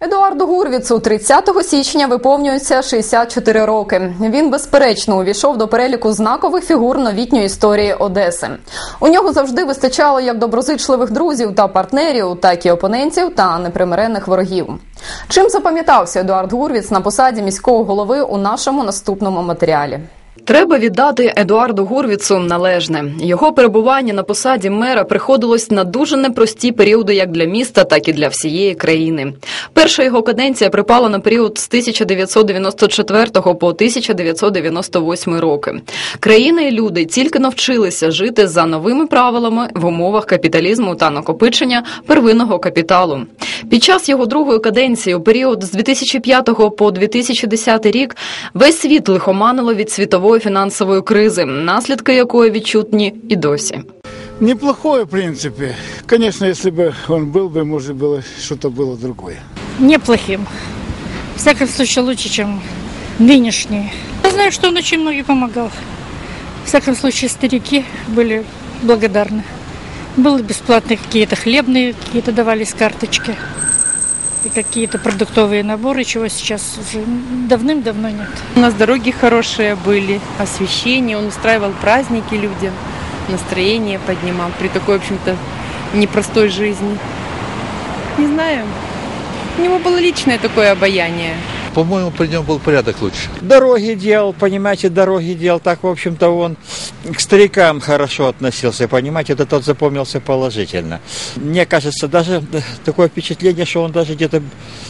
Едуарду Гурвіцу 30 січня виповнюється 64 роки. Він безперечно увійшов до переліку знакових фігур новітньої історії Одеси. У нього завжди вистачало як доброзичливих друзів та партнерів, так і опонентів та непримиренних ворогів. Чим запам'ятався Едуард Гурвіц на посаді міського голови у нашому наступному матеріалі? Треба віддати Едуарду Гурвіцу належне. Його перебування на посаді мера приходилось на дуже непрості періоди як для міста, так і для всієї країни. Перша його каденція припала на період з 1994 по 1998 роки. Країна і люди тільки навчилися жити за новими правилами в умовах капіталізму та накопичення первинного капіталу. Під час його другої каденції, у період з 2005 по 2010 рік, весь світ лихоманило від світової фінансової кризи, наслідки якої відчутні і досі. Неплохой, в принципе. Конечно, если бы он был бы, может было что-то было другое. неплохим. В всяком случае, лучше, чем нынешний. Я знаю, что он очень многим помогал. В всяком случае, старики были благодарны. Были бесплатные какие-то хлебные, какие-то давались карточки. Какие-то продуктовые наборы, чего сейчас уже давным-давно нет. У нас дороги хорошие были, освещение, он устраивал праздники людям, настроение поднимал при такой, в общем-то, непростой жизни. Не знаю. У него было личное такое обаяние. По-моему, при нем был порядок лучше. дороги делал, понимаете, дороги делал. Так, в общем-то, он к старикам хорошо относился, понимаете, это тот запомнился положительно. Мне кажется, даже э, такое впечатление, что он даже где-то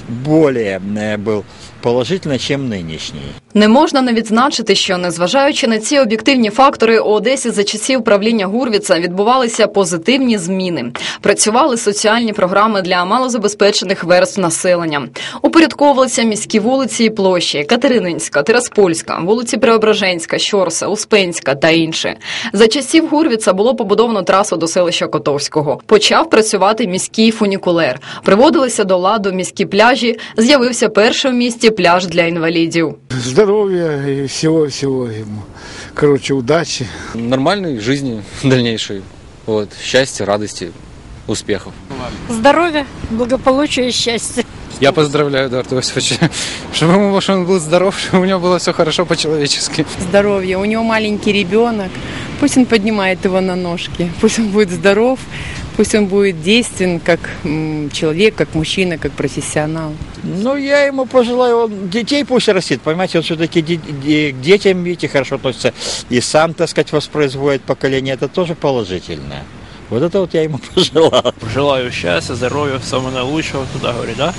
более э, был положительно, чем нынешний. Не можна не відзначити, що незважаючи на ці об'єктивні фактори, у Одесі за часів правління Гурвіца відбувалися позитивні зміни. Працювали соціальні програми для малозабезпечених верств населення. Упорядковувалися міські вулиці і площі: Катерининська, Тираспольська, вулиці Преображенська, Щорса, Успенська та інші. За часів Гурвіца було побудовано трасу до селища Котовського. Почав працювати міський фунікулер. Приводилися до ладу міські пляжі. З'явився перший в місті пляж для інвалідів. Здоровья и всего-всего ему. Короче, удачи. нормальной жизни дальнейшей. Вот, счастья, радости, успехов. Здоровья, благополучия и счастья. Я поздравляю Эдуарда Иосифовича, чтобы, ему, чтобы он был здоров, чтобы у него было все хорошо по-человечески. Здоровье. У него маленький ребенок. Пусть он поднимает его на ножки. Пусть он будет здоров. Пусть он будет действен как человек, как мужчина, как профессионал. Ну, я ему пожелаю, он детей пусть растит, понимаете, он все-таки к детям, видите, хорошо относится. И сам, так сказать, воспроизводит поколение, это тоже положительно. Вот это вот я ему пожелал. Желаю счастья, здоровья, самого наилучшего, туда говорит, да?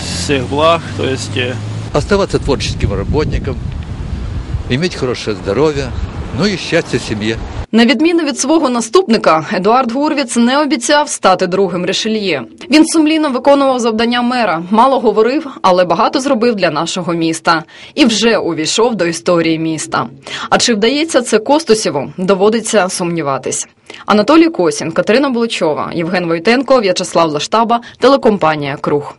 Всех благ, то есть э, Оставаться творческим работником, иметь хорошее здоровье, ну и счастье в семье. На відміну від свого наступника, Едуард Гурвіц не обіцяв стати другим Ришельє. Він сумлінно виконував завдання мера, мало говорив, але багато зробив для нашого міста і вже увійшов до історії міста. А чи вдається це Костусєву, доводиться сумніватись. Анатолій Косін, Катерина Буличова, Євген Войтенко, В'ячеслав Лаштаба, телекомпанія Круг.